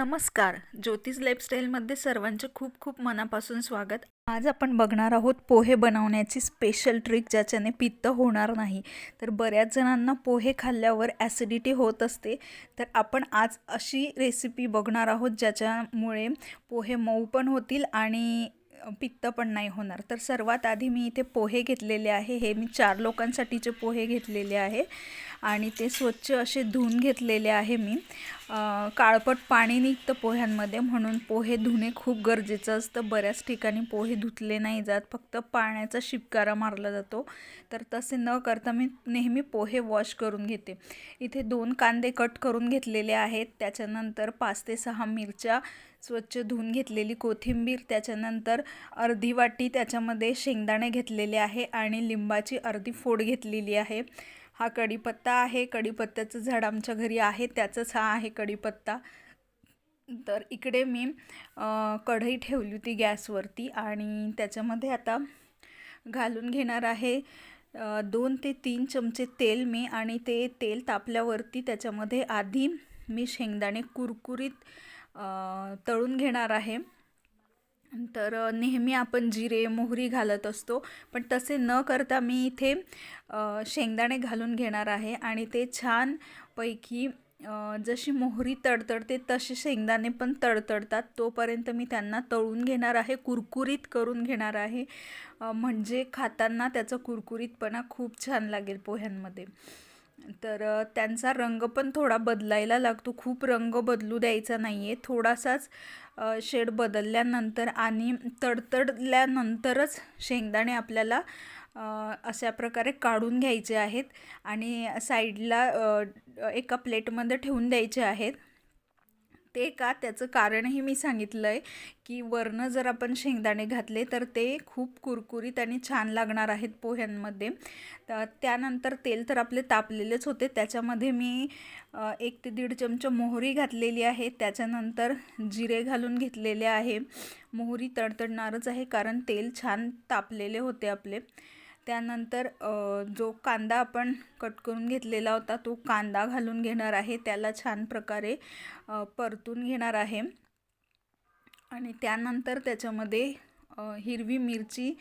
नमस्कार. ज्योतिष लाईफस्टाईलमध्ये सर्वांचं खूप खूप मनापासून स्वागत. आज आपण बघणार आहोत पोहे बनवण्याची स्पेशल ट्रिक ज्याच्याने पित्त होणार नाही. तर बऱ्याच जणांना पोहे खाल्ल्यावर ॲसिडिटी होत असते. तर आपण आज अशी रेसिपी बघणार आहोत ज्याच्यामुळे पोहे मऊ पण होतील आणि पित्त पण नाही होणार. तर सर्वात आधी मी इथे पोहे घेतलेले आहे. हे मी चार लोकांसाठीचे पोहे घेतलेले आहे. आणि ते स्वच्छ असे धुवून घेतलेले आहे मी. काळपट पाणी निघतं पोह्यांमध्ये म्हणून पोहे धुणे खूप गरजेचं असतं. बऱ्याच ठिकाणी पोहे धुतले नाही जात. फक्त पाण्याचा शिपकारा मारला जातो. तर तसे न करता मी नेहमी पोहे वॉश करून घेते. इथे दोन कांदे कट करून घेतलेले आहेत. त्याच्यानंतर पाच ते सहा मिरच्या स्वच्छ धुवून घेतलेली कोथिंबीर त्याच्यानंतर अर्धी वाटी त्याच्यामध्ये शेंगदाणे घेतलेले आहे आणि लिंबाची अर्धी फोड घेतलेली आहे. हा कढीपत्ता आहे. कढीपत्त्याचं झाड आमच्या घरी आहे. त्याचंच हा आहे कढीपत्ता. तर इकडे मी कढई ठेवली होती गॅसवरती आणि त्याच्यामध्ये आता घालून घेणार आहे दोन ते तीन चमचे तेल मी आणि ते तेल तापल्यावरती त्याच्यामध्ये आधी मी शेंगदाणे कुरकुरीत तळून घेणार आहे. तर नेहमी आपण जिरे मोहरी घालत असतो. पण तसे न करता मी इथे शेंगदाणे घालून घेणार आहे. आणि ते छानपैकी जशी मोहरी तडतडते तसे शेंगदाणे पण तडतडतात. तोपर्यंत मी त्यांना तळून घेणार आहे. कुरकुरीत करून घेणार आहे. म्हणजे खाताना त्याचा कुरकुरीतपणा खूप छान लागेल पोह्यांमध्ये. तर त्यांचा रंग पण थोडा बदलायला लागतो. खूप रंग बदलू द्यायचा नाही आहे थोडासाच शेड बदलल्यानंतर आणि तडतडल्यानंतरच शेंगदाणे आपल्याला अशा प्रकारे काढून घ्यायचे आहेत आणि साईडला एका प्लेटमध्ये ठेवून द्यायचे आहेत. ते का? त्याचं कारणही मी सांगितलं आहे की वरनं जर आपण शेंगदाणे घातले तर ते खूप कुरकुरीत आणि छान लागणार आहेत पोह्यांमध्ये. तर त्यानंतर तेल तर आपले तापलेलेच होते. त्याच्यामध्ये मी एक ते दीड चमचा मोहरी घातलेली आहे. त्याच्यानंतर जिरे घालून घेतलेले आहे. मोहरी तडतडणारच आहे कारण तेल छान तापलेले होते आपले. त्यानंतर जो कांदा आपण कट करून घेतलेला होता तो कांदा घालून घेणार आहे. त्याला छान प्रकारे परतून घेणार आहे. आणि त्यानंतर त्याच्यामध्ये हिरवी मिरची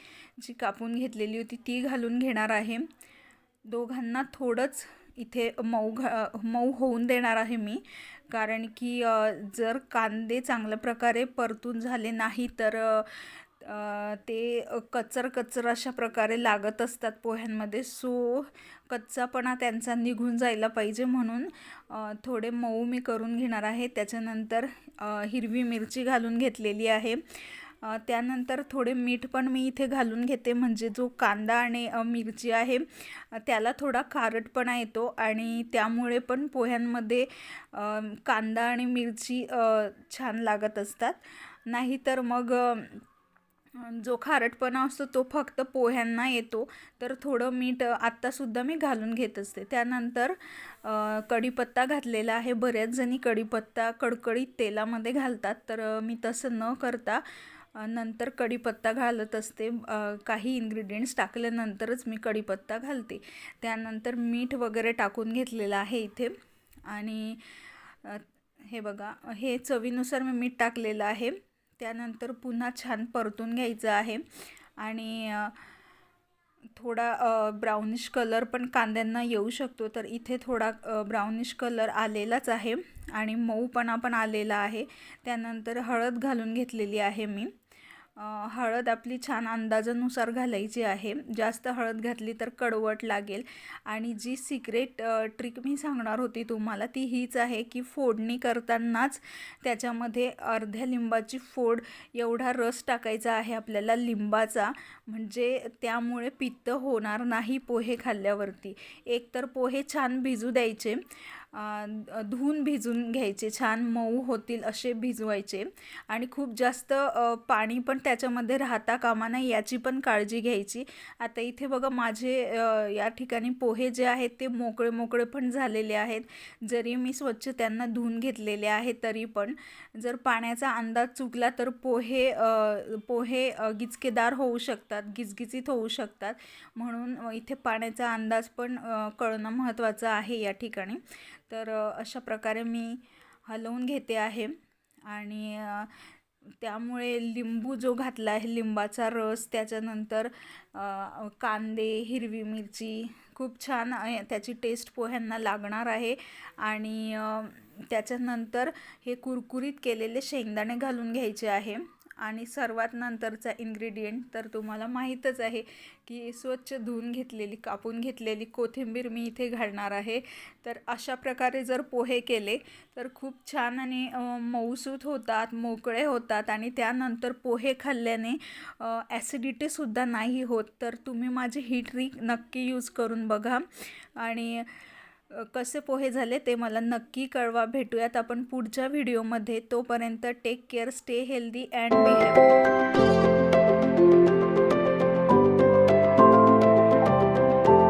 जी कापून घेतलेली होती ती घालून घेणार आहे. दोघांना थोडंच इथे मऊ घा मऊ होऊन देणार आहे मी. कारण की जर कांदे चांगल्या प्रकारे परतून झाले नाही तर ते कचर कचर अशा प्रकारे लागत असतात पोह्यांमध्ये. सो कच्चापणा त्यांचा निघून जायला पाहिजे म्हणून थोडे मऊ मी करून घेणार आहे. त्याच्यानंतर हिरवी मिरची घालून घेतलेली आहे. त्यानंतर थोडे मीठ पण मी इथे घालून घेते. म्हणजे जो कांदा आणि मिरची आहे त्याला थोडा खारटपणा येतो. आणि त्यामुळे पण पोह्यांमध्ये कांदा आणि मिरची छान लागत असतात. नाहीतर मग जो खारटपणा असतो तो फक्त पोह्यांना येतो. तर थोडं मीठ आत्तासुद्धा मी घालून घेत असते. त्यानंतर कढीपत्ता घातलेला आहे. बऱ्याच जणी कढीपत्ता कडकडीत तेलामध्ये घालतात. तर मी तसं न करता नंतर कढीपत्ता घालत असते. काही इन्ग्रेडियंट्स टाकल्यानंतरच मी कढीपत्ता घालते. त्यानंतर मीठ वगैरे टाकून घेतलेलं आहे इथे. आणि हे बघा हे चवीनुसार मी मीठ टाकलेलं आहे. त्यानंतर पुन्हा छान परतून घ्यायचं आहे. आणि थोडा ब्राउनिश कलर पण कांद्यांना येऊ शकतो. तर इथे थोडा ब्राउनिश कलर आलेलाच आहे. आणि मऊपणा पण आलेला आहे. त्यानंतर हळद घालून घेतलेली आहे मी. हळद आपली छान अंदाजानुसार घालायची आहे. जास्त हळद घातली तर कडवट लागेल. आणि जी सिक्रेट ट्रिक मी सांगणार होती तुम्हाला ती हीच आहे की फोडणी करतानाच त्याच्यामध्ये अर्ध्या लिंबाची फोड एवढा रस टाकायचा आहे आपल्याला लिंबाचा. म्हणजे त्यामुळे पित्त होणार नाही पोहे खाल्ल्यावरती. एक तर पोहे छान भिजू द्यायचे. धुवून भिजून घ्यायचे छान मऊ होतील असे भिजवायचे. आणि खूप जास्त पाणी पण त्याच्यामध्ये राहता कामा नाही याची पण काळजी घ्यायची. आता इथे बघा माझे या ठिकाणी पोहे जे आहेत ते मोकळे मोकळे पण झालेले आहेत. जरी मी स्वच्छ त्यांना धुवून घेतलेले आहे तरी पण. जर पाण्याचा अंदाज चुकला तर पोहे पोहे गिचकेदार होऊ शकतात गिचगिचीत होऊ शकतात. म्हणून इथे पाण्याचा अंदाज पण कळणं महत्त्वाचं आहे या ठिकाणी. तर अशा प्रकारे मी हलवून घेते आहे. आणि त्यामुळे लिंबू जो घातला आहे लिंबाचा रस त्याच्यानंतर कांदे हिरवी मिरची खूप छान त्याची टेस्ट पोह्यांना लागणार आहे. आणि त्याच्यानंतर हे कुरकुरीत केलेले शेंगदाणे घालून घ्यायचे आहे. आणि सर्वात नंतरचा इन्ग्रेडियंट तर तुम्हाला माहीतच आहे की स्वच्छ धुवून घेतलेली कापून घेतलेली कोथिंबीर मी इथे घालणार आहे. तर अशा प्रकारे जर पोहे केले तर खूप छान आणि मऊसूत होतात मोकळे होतात आणि त्यानंतर पोहे खाल्ल्याने ॲसिडिटीसुद्धा नाही होत. तर तुम्ही माझी ही ट्रिक नक्की यूज करून बघा. आणि कसे पोहे झाले ते मला नक्की कळवा. भेटूयात आपण पुढच्या व्हिडिओमध्ये. तोपर्यंत take care stay healthy and be happy